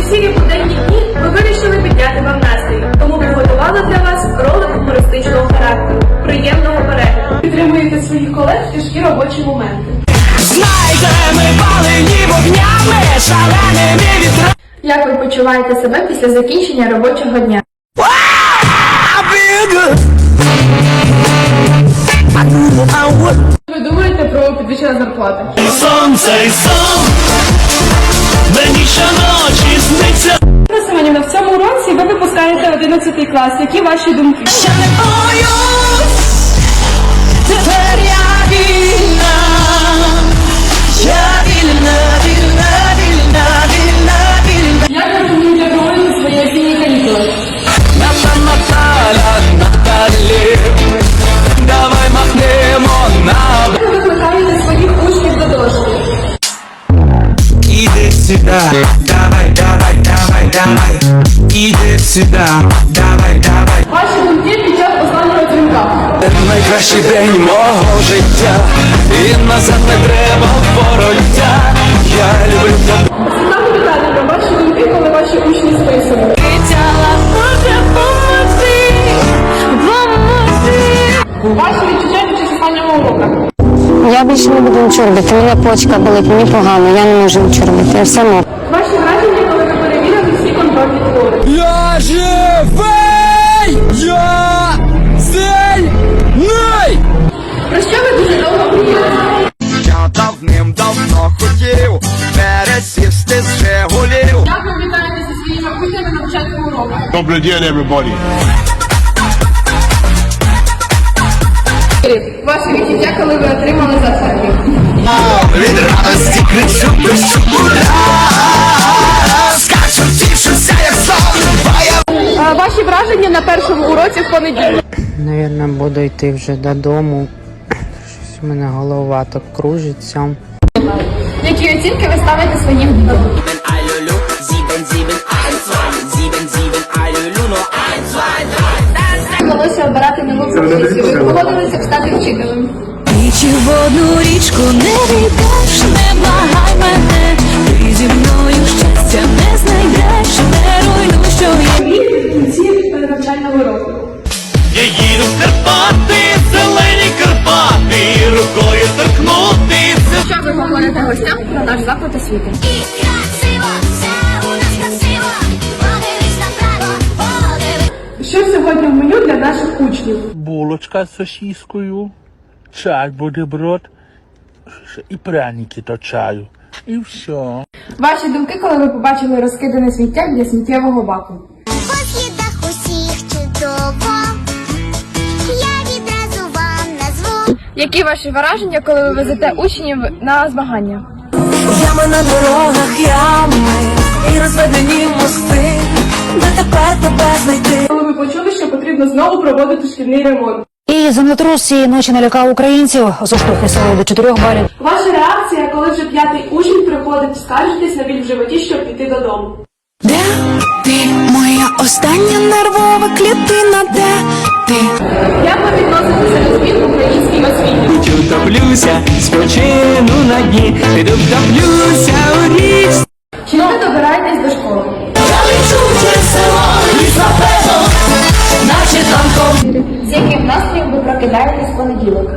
ці сірі буденні дні ми вирішили підняти вам настрій, тому приготували для вас ролик гумористичного характеру. Приємного перегляду! Підтримуєте своїх колег в тяжкі робочі моменти. Знайте, ми палені вогнями, шаленими вітрами. Як ви почуваєте себе після закінчення робочого дня? Ви думаєте про підвищення зарплати? Сонце і сон, мені щоночі 11 клас. Які ваші думки? Ще не боюсь, тепер я вільна. Я вільна, вільна, вільна, вільна, вільна. Як ви плануєте проводити свої осінні канікули? Наталя, Наталі, давай махнемо на Як ви викликаєте своїх учнів до дошки? Давай, давай, Иди сюда, давай, давай. Ваші думки під час останнього дзвінка. Найкращий день мого життя, і назад не треба вороття. Я люблю тебе. Світлана Віталіївна, ваші думки, коли ваші учні списують. Кричала, може поможи, поможи. Ваші відчуття під час останнього уроку. Я більше не буду нічого робити. Мене почка болить, мені погано, я не можу нічого робити. Я все можу. Ваші враження, коли ви перевірили всі контрольні. Я живий! Я сильний! Про що ви дуже довго мріяли? Я давним-давно хотів пересісти з Жигулів. Як ви вітаєте зі своїми учнями на початку уроку? Добрый день, everybody. Ваші відчуття, коли ви отримали завдання. Від радості кричу, пишу на першому уроці в понеділок. Навірно, буду йти вже додому. Щось у мене голова так кружиться. Які оцінки ви ставите своїм дітям? Вдалося обирати нову професію. Ви погодилися б стати вчителем. В одну річку не війдеш, не благай мене, Що ви гостям про наш заклад освіти? Що сьогодні в меню для наших учнів? булочка з сосіскою, чай бутерброд і пряники до чаю. І все. Ваші думки, коли ви побачили розкидане сміття для сміттєвого баку? Які ваші враження, коли ви везете учнів на змагання? Ями на дорогах, ями і розведені мости, де тепер тебе знайти. Коли ви почули, що потрібно знову проводити шкільний ремонт? І землетрус цієї ночі налякав українців. Зоштовхи силою до 4 балів. Ваша реакція, коли вже п'ятий учень приходить, скаржитесь на біль в животі, щоб піти додому. Де ти, моя остання нервова клітина, де ти? Як ви відноситеся до змін Утю топлюся, спочину на дні, піду топлюся у річ. Чи ви добираєтесь до школи? Я лечу село, ліс на пево, наче. З яким настроєм ви прокидаєтесь в понеділок?